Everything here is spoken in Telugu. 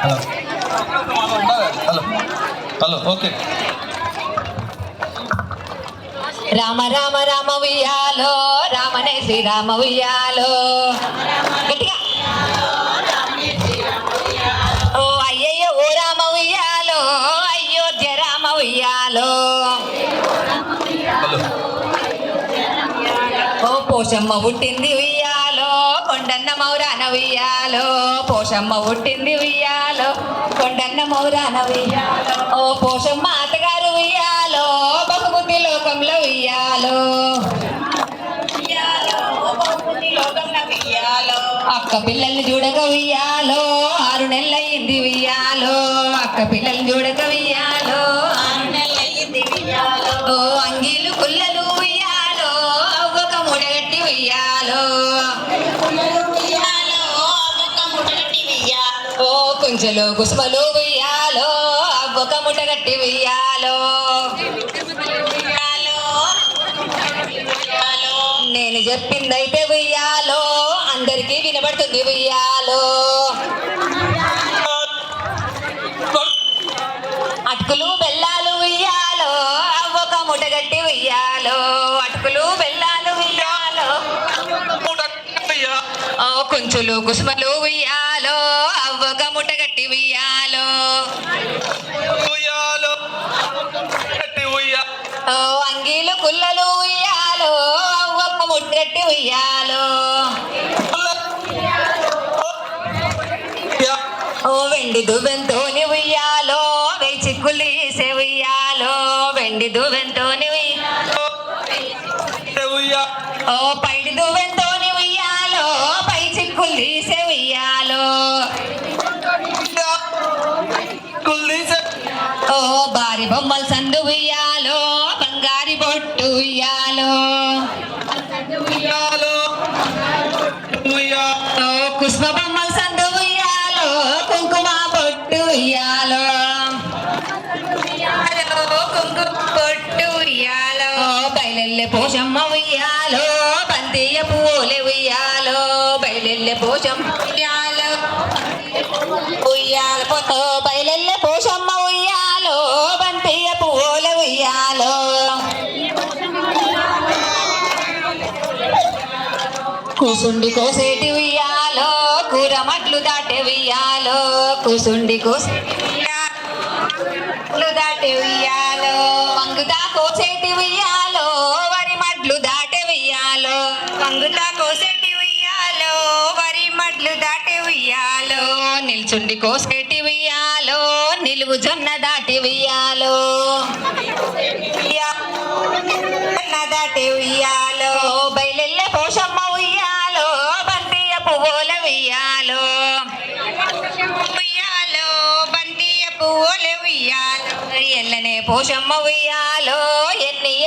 Hello. Hello hello okay. Rama Rama Rama ఉయ్యాలో రామనే శ్రీరామ ఉయ్యాలో. ఓ అయ్యయ్యో ఓ రామ ఉయ్యాలో అయోధ్య రామ ఉయ్యాలో. ఓ పోషమ్మ పుట్టింది ఉయ్య కొండన్న మౌరాన ఉయ్యాలో పోషమ్మ పుట్టింది ఉయ్యాలో. కొండన్న మౌరాన ఉయ్యాలో ఓ పోషమ్మ అత్తగారు ఉయ్యాలో బహుబుద్ధి లోకంలో ఉయ్యాలో. అక్క పిల్లల్ని చూడక ఉయ్యాలో ఆరు నెలలయ్యింది ఉయ్యాలో. అక్క పిల్లల్ని చూడక ఉయ్యాలో. కుంచెలు కుసుమలు ఉయ్యాలో అవ్వక ముటగట్టి ఉయ్యాలో నేను చెప్పిందైతే ఉయ్యాలో అందరికీ వినబడుతుంది ఉయ్యాలో. కుంచులు కుసుమలు ఉయ్యాలో అవ్వక ముటగట్టి ఉయ్యాలో. అంగీలు కుల్లలు ఉయ్యాలో అవ్వక ముట్టగట్టి ఉయ్యాలో. ఉయ్యా. ఓ వెండి దువ్వెంతోని ఉయ్యాలో వెయ్యి చిక్కులీసే ఉయ్యాలో. వెండి దువ్వెంతోని ఉయ్యాలో ఉయ్యా? ఓ పైడి దువ్వెంతోని పై చిక్కులీసే ఉయ్యాలో ఓ బారి బొమ్మల సందు ఉయ్యాలో బంగారి బొట్టు ఉయ్యాలో. కుష్మ బొమ్మల సందు ఉయ్యాలో కుంకుమ బొట్టు ఉయ్యాలో. కుంకుమ బొట్టు ఉయ్యాలో. బయలెల్లె పోషమ్మ ఉయ్యాలో ఉయ్యాలో బయలెల్లె పోషమ్మ ఉయ్యాలో ఉయ్యాల ఓ పోషమ్మ ఉయ్యాలో బంతియ ఉయ్యాలో కూసుండి కోసేటి ఉయ్యాలో కూర మట్లు దాటే ఉయ్యాలో కూసుండి కోసేటి ఉయ్యాలో దాటే ఉయ్యాలో నిల్చుండి కోసుకెట్టి ఉయ్యాలో నిలువు జొన్న దాటి ఉయ్యాలో జొన్న దాటి ఉయ్యాలో బయలెల్ల పోషమ్మ ఉయ్యాలో బంతియ పువ్వుల ఉయ్యాలో. ఉయ్యాలో బంతియ పువ్వుల ఉయ్యాలో. ఎల్లనే పోషమ్మ ఉయ్యాలో ఎన్నియ